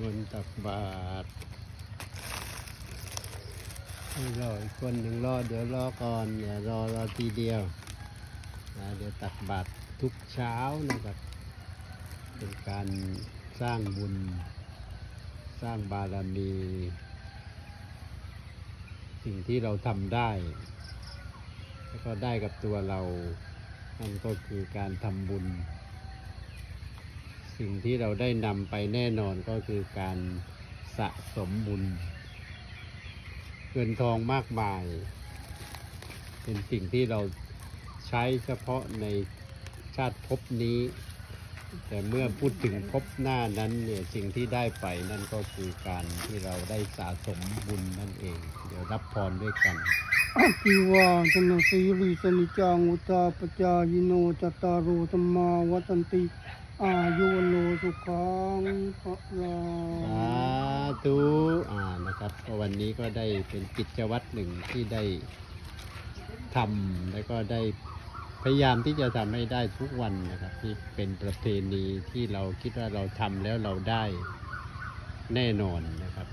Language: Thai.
มนต์ตักบาตรให้รออีกคนหนึ่งรอเดี๋ยวรอก่อนอย่ารอรอทีเดียวเดี๋ยวตักบาตรทุกเช้านะครับ เป็นการสร้างบุญ สร้างบารมี สิ่งที่เราทำได้ แล้วก็ได้กับตัวเรานั่นก็คือการทำบุญ สิ่งที่เราได้นำไปแน่นอนก็คือการสะสมบุญ เงินทองมากมาย เป็นสิ่งที่เราใช้เฉพาะในชาติภพนี้ แต่เมื่อพูดถึงภพหน้านั้นเนี่ยสิ่งที่ได้ไปนั่นก็คือการที่เราได้สะสมบุญนั่นเอง เดี๋ยวรับพรด้วยกันอภิวาทนาสีริสนิจังอุตตาปจายโนจตารโรธรรมาวัตันติ อายุวโนสุขังพระลาสาธุอ่านะครับก็วันนี้ก็ได้เป็นกิจวัตรหนึ่งที่ได้ทำแล้วก็ได้ พยายามที่จะทำให้ได้ทุกวันนะครับที่เป็นประเพณีที่เราคิดว่าเราทำแล้วเราได้แน่นอนนะครับ